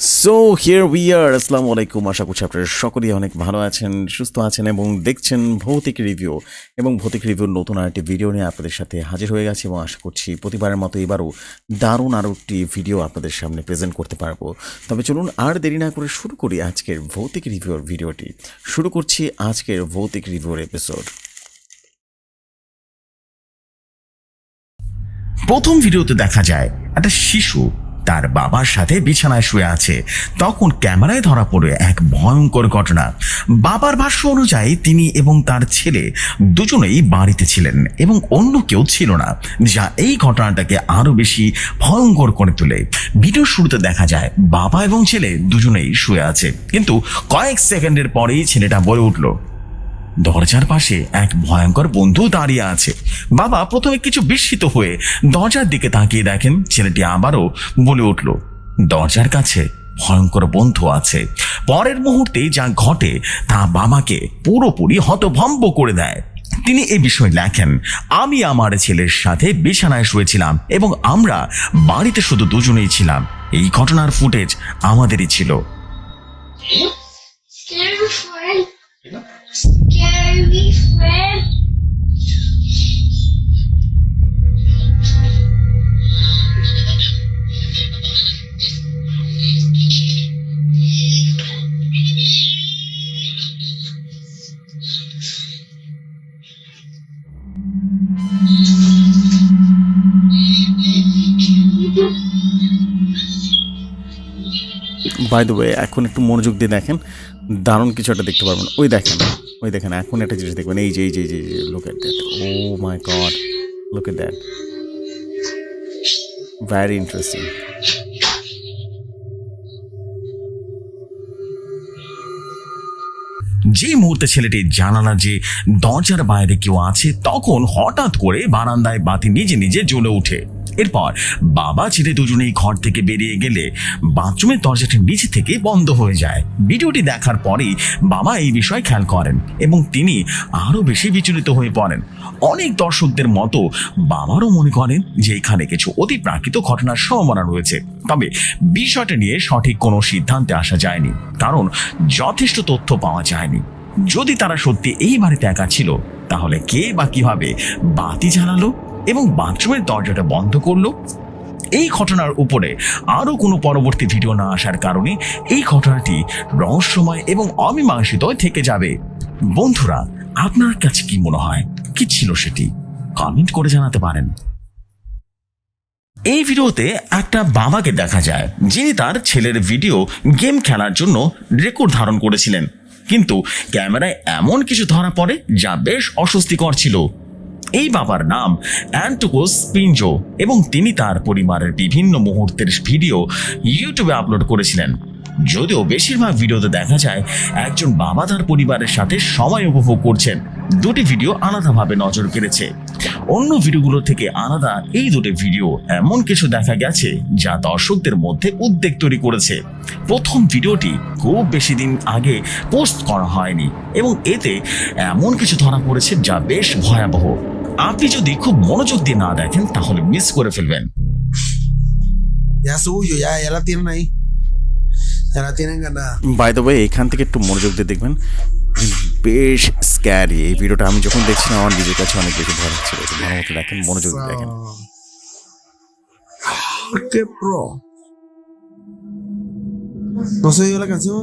So here we are আসসালামু আলাইকুম। আশা করছি আপনারা সকলেই অনেক ভালো আছেন, সুস্থ আছেন এবং দেখছেন ভৌতিক রিভিউ এবং ভৌতিক রিভিউর নতুন আরেকটি ভিডিও নিয়ে আপনাদের সাথে হাজির হয়ে গেছি এবং আশা করছি প্রতিবারের মতো এবারও দারুণ আরও একটি ভিডিও আপনাদের সামনে প্রেজেন্ট করতে পারব। তবে চলুন আর দেরি না করে শুরু করি আজকের ভৌতিক রিভিউর ভিডিওটি। শুরু করছি আজকের ভৌতিক রিভিউর এপিসোড প্রথম ভিডিওতে দেখা যায় একটা শিশু তার বাবার সাথে বিছানায় শুয়ে আছে। তখন ক্যামেরায় ধরা পড়ে এক ভয়ঙ্কর ঘটনা। বাবার ভাষ্য অনুযায়ী তিনি এবং তার ছেলে দুজনেই বাড়িতে ছিলেন এবং অন্য কেউ ছিল না, যা এই ঘটনাটাকে আরও বেশি ভয়ঙ্কর করে তোলে। ভিডিও শুরুতে দেখা যায়, বাবা এবং ছেলে দুজনেই শুয়ে আছে। কিন্তু কয়েক সেকেন্ডের পরেই ছেলেটা বলে উঠল দরজার পাশে এক ভয়ঙ্কর বন্ধু দাঁড়িয়ে আছে। বাবা প্রথমে কিছু বিস্মিত হয়ে দরজার দিকে তাকিয়ে দেখেন ছেলেটি আবারও বলে উঠল, দরজার কাছে ভয়ঙ্কর বন্ধু আছে। পরের মুহূর্তে যা ঘটে তা বাবাকে পুরোপুরি হতভম্ব করে দেয়। তিনি এই বিষয়ে লেখেন, আমি আমার ছেলের সাথে বিছানায় শুয়েছিলাম এবং আমরা বাড়িতে শুধু দুজনেই ছিলাম। এই ঘটনার ফুটেজ আমাদেরই ছিল। Scary friend. By the way এখন একটু মনোযোগ দিয়ে দেখেন, দারুণ কিছু একটা দেখতে পারবেন। ওই দেখেন ওই দেখেন, এখন একটা জিনিস দেখবেন, এই যে এই যে এই যে look at that oh my god look at that very interesting যে মুহূর্তে ছেলেটি জানালা যে দরজার বাইরে কেউ আছে, তখন হঠাৎ করে বারান্দায় বাতি নিজে নিজে জ্বলে ওঠে। এরপর বাবা ছেলে দুজনেই ঘর থেকে বেরিয়ে গেলে বাথরুমের দরজাটি নিচে থেকে বন্ধ হয়ে যায়। ভিডিওটি দেখার পরেই বাবা এই বিষয় খেয়াল করেন এবং তিনি আরও বেশি বিচলিত হয়ে পড়েন। অনেক দর্শকদের মতো বাবারও মনে করেন যে এখানে কিছু অতি প্রাকৃত ঘটনার সম্ভাবনা রয়েছে। তবে বিষয়টা নিয়ে সঠিক কোনো সিদ্ধান্তে আসা যায়নি, কারণ যথেষ্ট তথ্য পাওয়া যায়নি। যদি তারা সত্যি এই বাড়িতে একা ছিল, তাহলে কে বা কীভাবে বাতি জ্বালালো? এবং বাথরুমের দরজাটা বন্ধ করল। এই ঘটনার উপরে আরও কোনো পরবর্তী ভিডিও না আসার কারণে এই ঘটনাটি রহস্যময় এবং অমীমাংসিত থেকে যাবে। বন্ধুরা, আপনার কাছে কি মনে হয়? কি ছিল সেটি? কমেন্ট করে জানাতে পারেন। এই ভিডিওতে একটা বাবাকে দেখা যায়, যিনি তার ছেলের ভিডিও গেম খেলার জন্য রেকর্ড ধারণ করেছিলেন। কিন্তু ক্যামেরায় এমন কিছু ধরা পড়ে যা বেশ অস্বস্তিকর ছিল। এই বাবার নাম অ্যান্টোকোস পিঞ্জো এবং তিনি তার পরিবারের বিভিন্ন মুহূর্তের ভিডিও ইউটিউবে আপলোড করেছিলেন। যদিও বেশিরভাগ ভিডিওতে দেখা যায় একজন বাবা তার পরিবারের সাথে সময় উপভোগ করছেন। দুটি ভিডিও আলাদাভাবে নজর কেড়েছে। অন্য ভিডিওগুলো থেকে আলাদা এই দুটি ভিডিও এমন কিছু দেখা গেছে যা দর্শকদের মধ্যে উদ্বেগ তৈরি করেছে। প্রথম ভিডিওটি খুব বেশি দিন আগে পোস্ট করা হয়নি এবং এতে এমন কিছু ধরা পড়েছে যা বেশ ভয়াবহ। আপনি যদি খুব মনোযোগ দিয়ে না দেখেন তাহলে মিস করে ফেলবেন Ya suyo, ya, ya la tienen ahí. Ya la tienen ganada. By the way এখান থেকে একটু মনোযোগ দিয়ে দেখবেন বেশ স্ক্যারি এই ভিডিওটা আমি যখন দেখছিলাম আমার নিজের কাছে অনেক বেশি ভয় লাগছিল তো ভালো দেখেন মনোযোগ দিয়ে দেখেন ¡Qué pro! ¿No se dio la canción?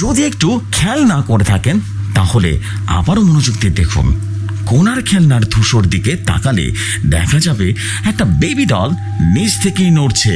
যদি একটু খেয়াল না করে থাকেন তাহলে আবারও মনোযোগ দিয়ে দেখুন, কোনার খেলনার ধূসর দিকে তাকালে দেখা যাবে একটা বেবি দল নিচ থেকেই নড়ছে।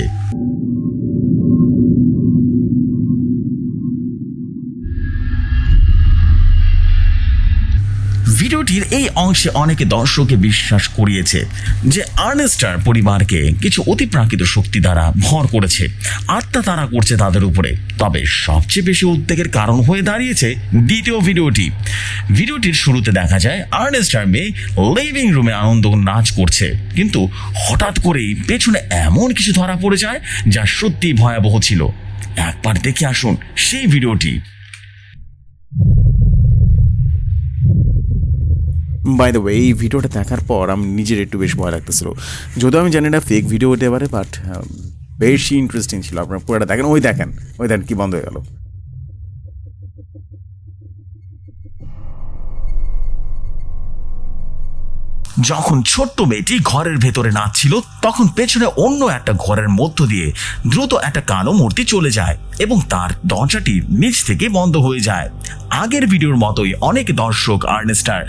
ভিডিওটির এই অংশে অনেকে দর্শককে বিশ্বাস করিয়েছে যে আর্নেস্টার পরিবারকে কিছু অতিপ্রাকৃত শক্তি দ্বারা ভর করেছে, আত্মা তারা করছে তাদের উপরে। তবে সবচেয়ে বেশি উদ্বেগের কারণ হয়ে দাঁড়িয়েছে দ্বিতীয় ভিডিওটি। ভিডিওটির শুরুতে দেখা যায়, আর্নেস্টার মেয়ে লিভিং রুমে আনন্দ নাচ করছে। কিন্তু হঠাৎ করেই পেছনে এমন কিছু ধরা পড়ে যায় যা সত্যি ভয়াবহ ছিল। একবার দেখে আসুন সেই ভিডিওটি। বাই দ্য ওয়ে এই ভিডিওটা দেখার পর আমি নিজের একটু বেশ ভয় লাগতেছিল। যদিও আমি জানি না ফেক ভিডিও হতে পারে বাট বেশি ইন্টারেস্টিং ছিল। আপনারা পুরোটা দেখেন, ওই দেখেন ওই দেখেন কি বন্ধ হয়ে গেল। যখন ছোট্ট মেয়েটি ঘরের ভেতরে নাচছিল, তখন পেছনে অন্য একটা ঘরের মধ্য দিয়ে দ্রুত একটা কালো মূর্তি চলে যায় এবং তার দরজাটি নিচ থেকে বন্ধ হয়ে যায়। আগের ভিডিওর মতোই অনেক দর্শক আর্নেস্টার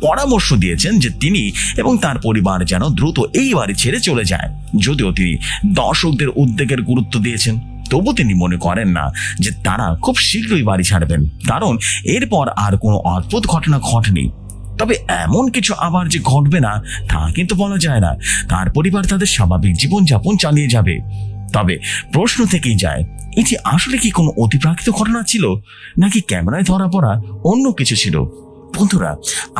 পরামর্শ দিয়েছেন যে তিনি এবং তার পরিবার যেন দ্রুত এই বাড়ি ছেড়ে চলে যায়। যদিও তিনি দর্শকদের উদ্বেগের গুরুত্ব দিয়েছেন তবু তিনি মনে করেন না যে তারা খুব শীঘ্রই বাড়ি ছাড়বেন। কারণ এরপর আর কোনো অদ্ভুত ঘটনা ঘটেনি। তবে এমন কিছু আবার যে ঘটবে না, তা কিন্তু বলা যায় না। তার পরিবার তাদের স্বাভাবিক জীবনযাপন চালিয়ে যাবে। তবে প্রশ্ন থেকেই যায়, এটি আসলে কি কোনো অতিপ্রাকৃত ঘটনা ছিল? নাকি ক্যামেরায় ধরা পড়া অন্য কিছু ছিল? বন্ধুরা,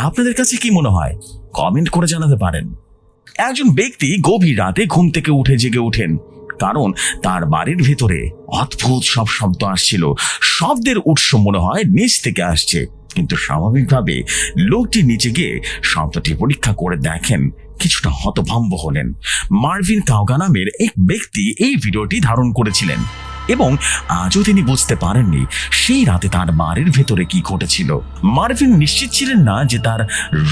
আপনাদের কাছে কি মনে হয়? কমেন্ট করে জানাতে পারেন। একজন ব্যক্তি গভীর রাতে ঘুম থেকে উঠে জেগে ওঠেন, কারণ তার বাড়ির ভেতরে অদ্ভুত সব শব্দ আসছিল। শব্দের উৎস মনে হয় নিচ থেকে আসছে, কিন্তু স্বাভাবিকভাবে লোকটি নিচে গিয়ে শব্দটি পরীক্ষা করে দেখেন, কিছুটা হতভম্ব হলেন। মার্ভিন কাউগা নামের এক ব্যক্তি এই ভিডিওটি ধারণ করেছিলেন। এবং আজও তিনি বুঝতে পারেননি সেই রাতে তার বাড়ির ভেতরে কি ঘটেছিল। মার্ভিন নিশ্চিত ছিলেন না যে তার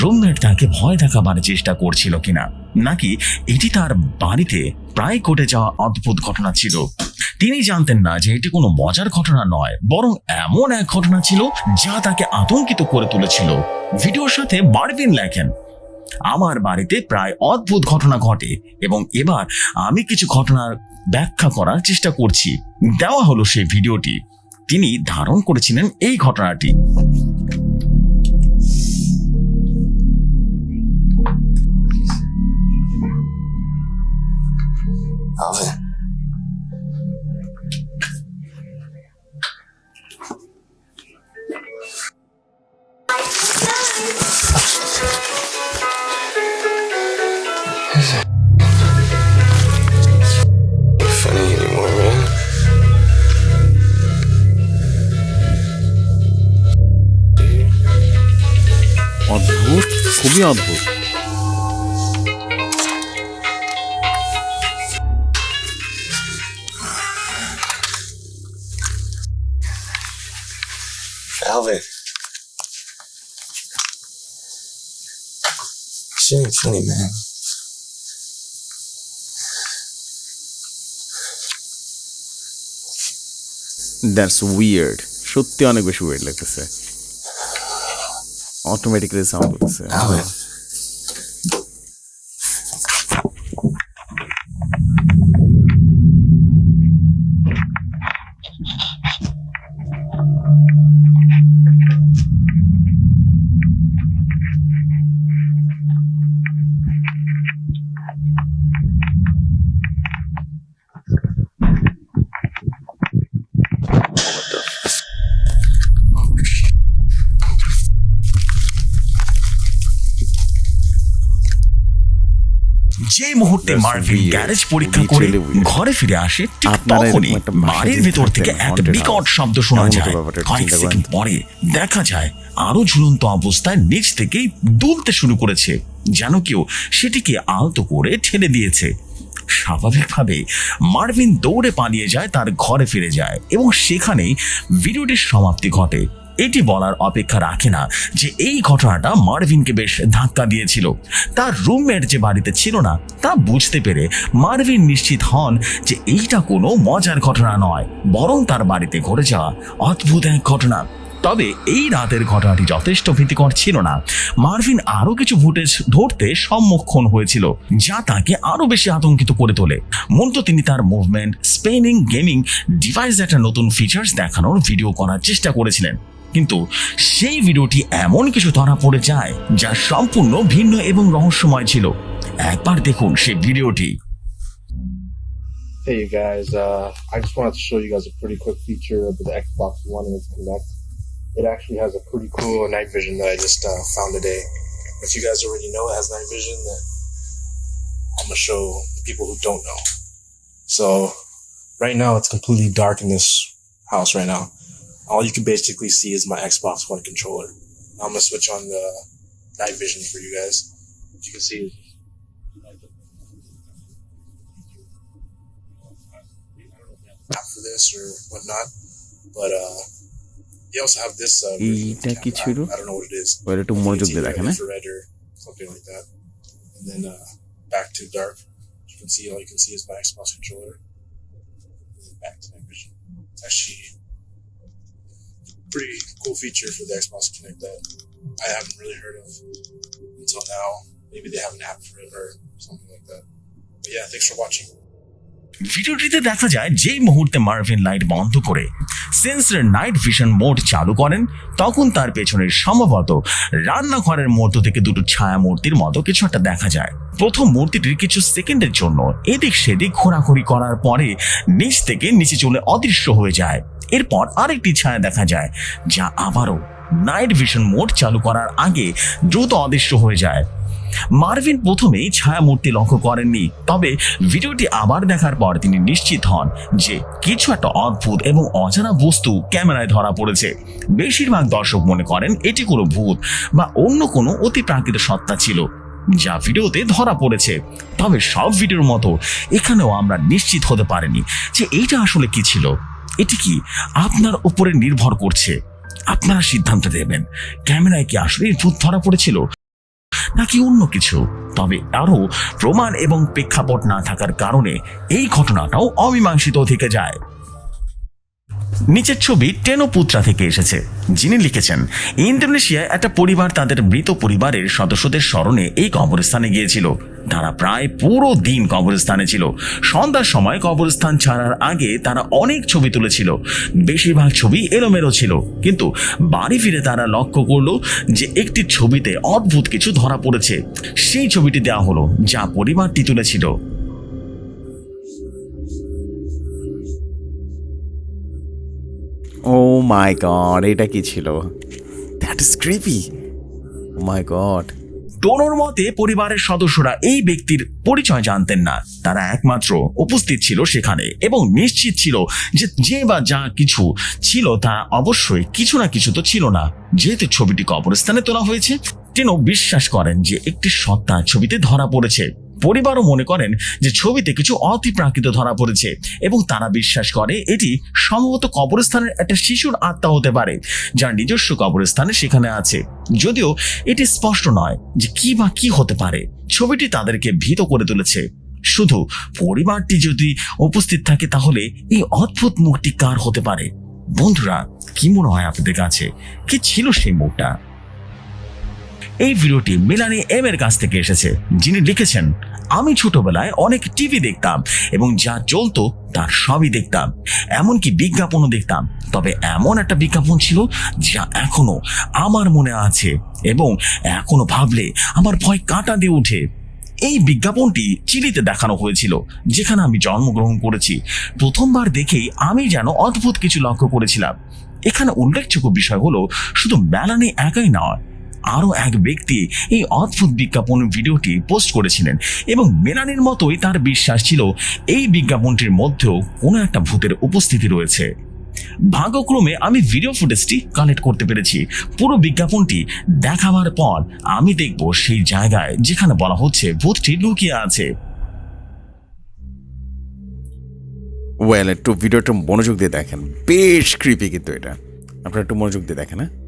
রুমমেট তাকে ভয় দেখাবার চেষ্টা করছিল কিনা, নাকি এটি তার বাড়িতে প্রায় ঘটে যাওয়া অদ্ভুত ঘটনা ছিল। তিনি জানতেন না যে এটি কোনো মজার ঘটনা নয়, বরং এমন এক ঘটনা ছিল যা তাকে আতঙ্কিত করে তুলেছিল। ভিডিওর সাথে মার্ভিন লেখেন, আমার বাড়িতে প্রায় অদ্ভুত ঘটনা ঘটে এবং এবার আমি কিছু ঘটনার ব্যাখ্যা করার চেষ্টা করছি। দেওয়া হলো সেই ভিডিওটি। তিনি ধারণ করেছিলেন এই ঘটনাটি। Alvin. খুবই অদ্ভুত Alvin. Shit ain't funny, man. That's weird সত্যি অনেক বেশি উইয়ার্ড লাগতেছে অটোমেটিক্যালি সাউন্ড করতেছে Alvin. যে মুহূর্তে মার্ভিন গ্যারেজ পরীক্ষা করে ঘরে ফিরে আসে ঠিক তখনই বাড়ির ভেতর থেকে এক বিকট শব্দ শোনা যায়। কয়েক সেকেন্ড পরে দেখা যায় আরও ঝুলন্ত অবস্থায় নিচ থেকেই দুলতে শুরু করেছে। যেন কেউ সেটিকে আলতো করে ঠেলে দিয়েছে। স্বাভাবিকভাবে মার্ভিন দৌড়ে পালিয়ে যায় তার ঘরে ফিরে যায় এবং সেখানেই ভিডিওটির সমাপ্তি ঘটে। এটি বলার অপেক্ষা রাখে না যে এই ঘটনাটা মার্ভিনকে বেশ ধাক্কা দিয়েছিল। তার রুমমেট যে বাড়িতে ছিল না, তা বুঝতে পেরে মার্ভিন নিশ্চিত হন যে এইটা কোনো মজার ঘটনা নয়, বরং তার বাড়িতে ঘটে যাওয়া অদ্ভুত এক ঘটনা। তবে এই রাতের ঘটনাটি যথেষ্ট ভীতিকর ছিল না। মার্ভিন আরও কিছু ফুটেজ ধরতে সম্মুখীন হয়েছিল, যা তাকে আরও বেশি আতঙ্কিত করে তোলে। মূলত তিনি তার মুভমেন্ট, স্পেনিং, গেমিং, ডিভাইস একটা নতুন ফিচার্স দেখানোর ভিডিও করার চেষ্টা করেছিলেন। কিন্তু সেই ভিডিওটি এমন কিছু ধরা পড়ে যায় যা সম্পূর্ণ ভিন্ন এবং রহস্যময় ছিল একবার দেখুন সেই ভিডিওটি Hey you guys, uh, I just wanted to show you guys a pretty quick feature of the Xbox One and its Connect. It actually has a pretty cool night vision that I just uh, found today. If you guys already know it has night vision, then I'm gonna show the people who don't know. So right now it's completely dark in this house right now. All you can basically see is my Xbox One controller. I'm gonna switch on the night vision for you guys. As you can see, for this or whatnot. But uh, they also have this. Uh, version of the এইটা কি camera. ছিল? I don't know what it is. ওর একটু I think মনোযোগ it's দিয়ে either দেখেন হ্যাঁ infrared or something like that. And then uh, back to dark. You can see all you can see is my Xbox controller. And then back to night vision. It's actually a pretty cool feature for the Xbox Connect that I haven't really heard of until now. Maybe they have an app for it or something like that. But yeah, thanks for watching. ভিডিওটিতে দেখা যায় যেই মুহূর্তে Marvin light বন্ধ করে sensor night vision mode চালু করেন তখন তার পেছনে সম্ভবত রান্নাঘরের মধ্য থেকে দুটো ছায়া মূর্তির মতো কিছু একটা দেখা যায় প্রথম মূর্তিটির কিছু সেকেন্ডের জন্য এদিক সেদিক ঘোরাঘুরি করার পরে নিচ থেকে নিচে চলে অদৃশ্য হয়ে যায় এরপর আরেকটি ছায়া দেখা যায়, যা আবারও নাইট ভিশন মোড চালু করার আগে দ্রুত অদৃশ্য হয়ে যায়। মার্ভিন প্রথমেই ছায়ামূর্তি লক্ষ্য করেননি, তবে ভিডিওটি আবার দেখার পর তিনি নিশ্চিত হন যে কিছু একটা অদ্ভুত এবং অজানা বস্তু ক্যামেরায় ধরা পড়েছে। বেশিরভাগ দর্শক মনে করেন এটি কোনো ভূত বা অন্য কোনো অতি প্রাকৃত সত্তা ছিল, যা ভিডিওতে ধরা পড়েছে। তবে সব ভিডিওর মতো এখানেও আমরা নিশ্চিত হতে পারিনি যে এইটা আসলে কি ছিল। এটি কি আপনার উপরে নির্ভর করছে? আপনারা সিদ্ধান্ত দেবেন ক্যামেরায় কি আসলে ভূত ধরা পড়েছিল? নাকি অন্য কিছু? তবে আরও প্রমাণ এবং প্রেক্ষাপট না থাকার কারণে এই ঘটনাটাও অমীমাংসিত থেকে যায়। নিচের ছবি টেনোপুত্রা থেকে এসেছে, যিনি লিখেছেন, ইন্দোনেশিয়ায় একটা পরিবার তাদের মৃত পরিবারের সদস্যদের স্মরণে এই কবরস্থানে গিয়েছিল। তারা প্রায় পুরো দিন কবরস্থানে ছিল। সন্ধ্যার সময় কবরস্থান ছাড়ার আগে তারা অনেক ছবি তুলেছিল। বেশিরভাগ ছবি এলোমেলো ছিল। কিন্তু বাড়ি ফিরে তারা লক্ষ্য করল যে একটি ছবিতে অদ্ভুত কিছু ধরা পড়েছে। সেই ছবিটি দেওয়া হলো যা পরিবারটি তুলেছিল। ও মাই গড, এটা কি ছিল? That is creepy oh my god টোনোর মতে পরিবারের সদস্যরা এই ব্যক্তির পরিচয় জানতেন না। তারা একমাত্র উপস্থিত ছিল সেখানে এবং নিশ্চিত ছিল যে যে বা যা কিছু ছিল তা অবশ্যই কিছু না কিছু তো ছিল না। যেহেতু ছবিটি কবরস্থানে তোলা হয়েছে টেনো বিশ্বাস করেন যে একটি সত্তা ছবিতে ধরা পড়েছে। পরিবারও মনে করেন যে ছবিতে কিছু অতিপ্রাকৃত ধরা পড়েছে এবং তারা বিশ্বাস করে এটি সম্ভবত কবরস্থানের একটা শিশুর আত্মা হতে পারে, যার নিজস্ব কবরস্থানে সেখানে আছে। যদিও এটি স্পষ্ট নয় যে কি বা কি হতে পারে। ছবিটি তাদেরকে ভীত করে তুলেছে। শুধু পরিবারটি যদি উপস্থিত থাকে তাহলে এই অদ্ভুত মুখটি কার হতে পারে? বন্ধুরা, কি মনে হয় আপনাদের কাছে? কি ছিল সেই মুখটা এই ভিডিওটি মিলানি এম এর কাছ থেকে এসেছে, যিনি লিখেছেন, আমি ছোটবেলায় অনেক টিভি দেখতাম এবং যা চলতো তার সবই দেখতাম। এমনকি বিজ্ঞাপনও দেখতাম। তবে এমন একটা বিজ্ঞাপন ছিল যা এখনও আমার মনে আছে এবং এখনও ভাবলে আমার ভয় কাঁটা দিয়ে ওঠে। এই বিজ্ঞাপনটি চিলিতে দেখানো হয়েছিল, যেখানে আমি জন্মগ্রহণ করেছি। প্রথমবার দেখেই আমি যেন অদ্ভুত কিছু লক্ষ্য করেছিলাম। এখানে উল্লেখযোগ্য বিষয় হলো, শুধু মেলানি একাই নয় আরও এক ব্যক্তি এই অদ্ভুত বিজ্ঞাপন ভিডিওটি পোস্ট করেছিলেন এবং মেলানির মতোই তার বিশ্বাস ছিল এই বিজ্ঞাপনটির মধ্যেও কোনো একটা ভূতের উপস্থিতি রয়েছে। ভাগ্যক্রমে আমি ভিডিও ফুটেজটি কালেক্ট করতে পেরেছি। পুরো বিজ্ঞাপনটি দেখাবার পর আমি দেখব সেই জায়গায় যেখানে বলা হচ্ছে ভূতটি লুকিয়ে আছে। ওয়েল একটু ভিডিওটা মনোযোগ দিয়ে দেখেন। বেশ ক্রিপি কিন্তু এটা। আপনারা একটু মনোযোগ দিয়ে দেখেন হ্যাঁ?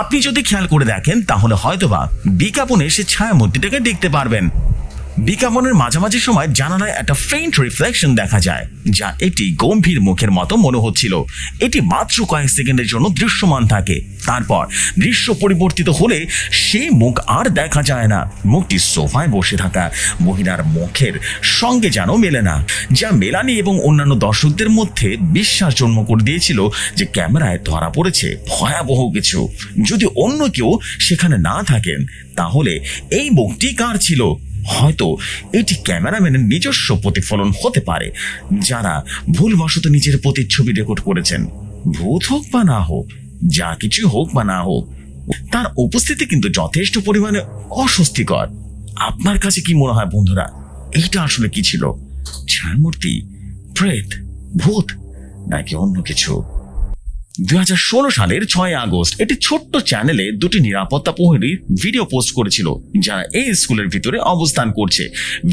আপনি যদি খেয়াল করে দেখেন তাহলে হয়তোবা বিজ্ঞাপনে সে ছায়ামূর্তিটাকে দেখতে পারবেন। বিজ্ঞাপনের মাঝামাঝি সময় জানালায় একটা ফেইন্ট রিফ্লেকশন দেখা যায়, যা একটি গম্ভীর মুখের মতো মনে হচ্ছিল। এটি মাত্র কয়েক সেকেন্ডের জন্য দৃশ্যমান থাকে। তারপর দৃশ্য পরিবর্তিত হলে সেই মুখ আর দেখা যায় না। মুখটি সোফায় বসে থাকা মহিলার মুখের সঙ্গে যেন মেলে না, যা মেলানি এবং অন্যান্য দর্শকদের মধ্যে বিশ্বাস জন্ম করে দিয়েছিল যে ক্যামেরায় ধরা পড়েছে ভয়াবহ কিছু। যদি অন্য কেউ সেখানে না থাকেন, তাহলে এই মুখটি কার ছিল? হয়তো এটি ক্যামেরাম্যানের নিজস্ব প্রতিফলন হতে পারে, যারা ভুলবশত নিজের প্রতিচ্ছবি রেকর্ড করেছেন। ভূত হোক বা না হোক, যা কিছু হোক বা না হোক, তার উপস্থিতি কিন্তু যথেষ্ট পরিমাণে অস্বস্তিকর। আপনার কাছে কি মনে হয় বন্ধুরা, এইটা আসলে কি ছিল? ছায়ামূর্তি প্রেত, ভূত, নাকি অন্য কিছু? দুই হাজার ষোলো সালের ছয় আগস্ট একটি ছোট্ট চ্যানেলে দুটি নিরাপত্তা প্রহরীর ভিডিও পোস্ট করেছিল, যারা এই স্কুলের ভিতরে অবস্থান করছে।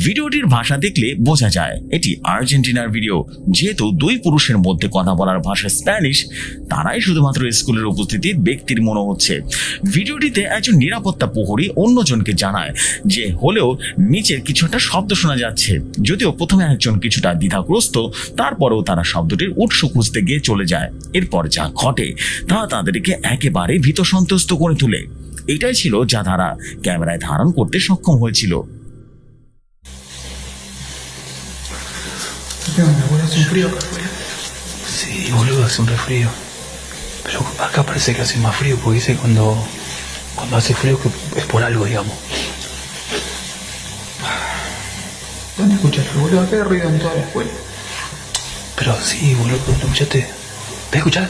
ভিডিওটির ভাষা দেখলে বোঝা যায়, এটি আর্জেন্টিনার ভিডিও যেহেতু দুই পুরুষের মধ্যে কথা বলার ভাষা স্প্যানিশ, তারাই শুধুমাত্র স্কুলের উপস্থিতির ব্যক্তির মনে হচ্ছে। ভিডিওটিতে একজন নিরাপত্তা প্রহরী অন্যজনকে জানায় যে হলেও নিচের কিছু একটা শব্দ শোনা যাচ্ছে। যদিও প্রথমে একজন কিছুটা দ্বিধাগ্রস্ত, তারপরেও তারা শব্দটির উৎস খুঁজতে গিয়ে চলে যায়। এরপর যা ঘটে তা তাদেরকে একেবারে ভীত সন্তুষ্ট করে তোলে এটাই ছিল যা তারা ক্যামেরায় ধারণ করতে সক্ষম হয়েছিল. Sí, boludo, hace un refrío. Pero acá parece que hace más frío porque dice cuando, cuando hace frío que es por algo, digamos. ¿Dónde escuchaste, boludo? Acá hay ruido en toda la escuela. Pero sí, boludo, ¿no escuchaste? ¿Te escuchás?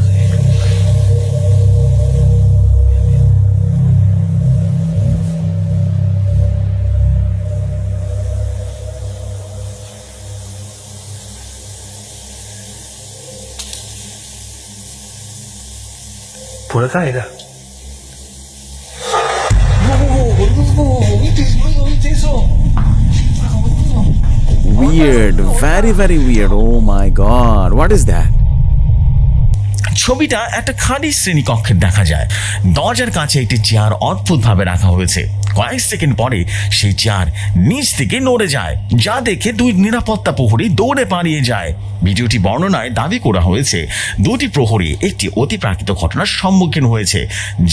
¿viste, boludo? ¿Viste? Weird, very very weird. Oh my god, what is that? ছবিটা একটা খালি শ্রেণীকক্ষের দেখা যায় দরজার কাছে একটি chair অদ্ভুতভাবে রাখা হয়েছে কয়েক সেকেন্ড পরে সেই চেয়ার নিচ থেকে নড়ে যায়, যা দেখে দুই নিরাপত্তা প্রহরী দৌড়ে পালিয়ে যায়। ভিডিওটি বর্ণনায় দাবি করা হয়েছে, দুটি প্রহরী একটি অতিপ্রাকৃত ঘটনার সম্মুখীন হয়েছে,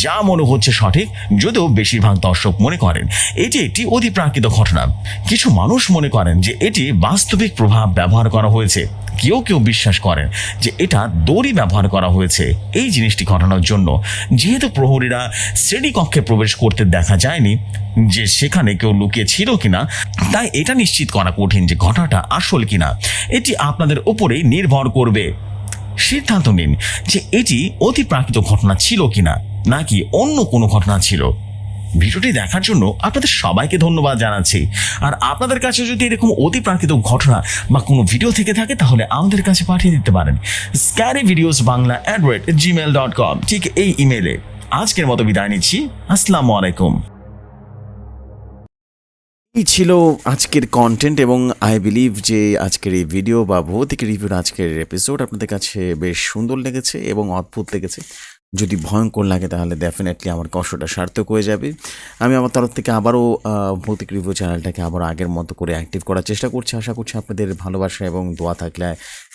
যা মনে হচ্ছে সঠিক, যদিও বেশিরভাগ দর্শক মনে করেন এটি একটি অতিপ্রাকৃত ঘটনা। কিছু মানুষ মনে করেন যে এটি বাস্তবিক প্রভাব ব্যবহার করা হয়েছে। কেউ কেউ বিশ্বাস করেন যে এটা দড়ি ব্যবহার করা হয়েছে। এই জিনিসটি ঘটানোর জন্য, যেহেতু প্রহরীরা শ্রেণীকক্ষে প্রবেশ করতে দেখা যায়নি যে সেখানে কেউ লুকিয়ে ছিল কিনা, তাই এটা নিশ্চিত করা কঠিন যে ঘটনাটা আসল কিনা। এটি আপনাদের উপরেই নির্ভর করবে। সিদ্ধান্ত নিন যে এটি অতিপ্রাকৃত ঘটনা ছিল কিনা, নাকি অন্য কোনো ঘটনা ছিল। ভিডিওটি দেখার জন্য আপনাদের সবাইকে ধন্যবাদ জানাচ্ছি। আর আপনাদের কাছে যদি এরকম অতি প্রাকৃত ঘটনা বা কোনো ভিডিও থেকে থাকে, তাহলে আমাদের কাছে পাঠিয়ে দিতে পারেন। Scary videos Bangla at Gmail dot com ঠিক এই ইমেলে আজকের মতো বিদায় নিচ্ছি। আসসালামু আলাইকুম। এই ছিল আজকের কন্টেন্ট এবং আই বিলিভ যে আজকের এই ভিডিও বা ভৌতিক রিভিউর আজকের এপিসোড আপনাদের কাছে বেশ সুন্দর লেগেছে এবং অদ্ভুত লেগেছে। যদি ভয়ঙ্কর লাগে তাহলে ডেফিনেটলি আমার কষ্টটা সার্থক হয়ে যাবে। আমি আমার তরফ থেকে আবারও ভৌতিক রিভিউ চ্যানেলটাকে আবারও আগের মতো করে অ্যাক্টিভ করার চেষ্টা করছি। আশা করছি আপনাদের ভালোবাসা এবং দোয়া থাকলে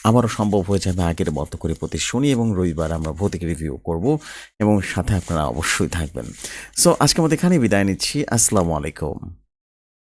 আবারও সম্ভব হয়ে যাবে আগের মতো করে প্রতি শনি এবং রবিবার আমরা ভৌতিক রিভিউ করব এবং সাথে আপনারা অবশ্যই থাকবেন। সো আজকের মতো এখানেই বিদায় নিচ্ছি। আসসালামু আলাইকুম।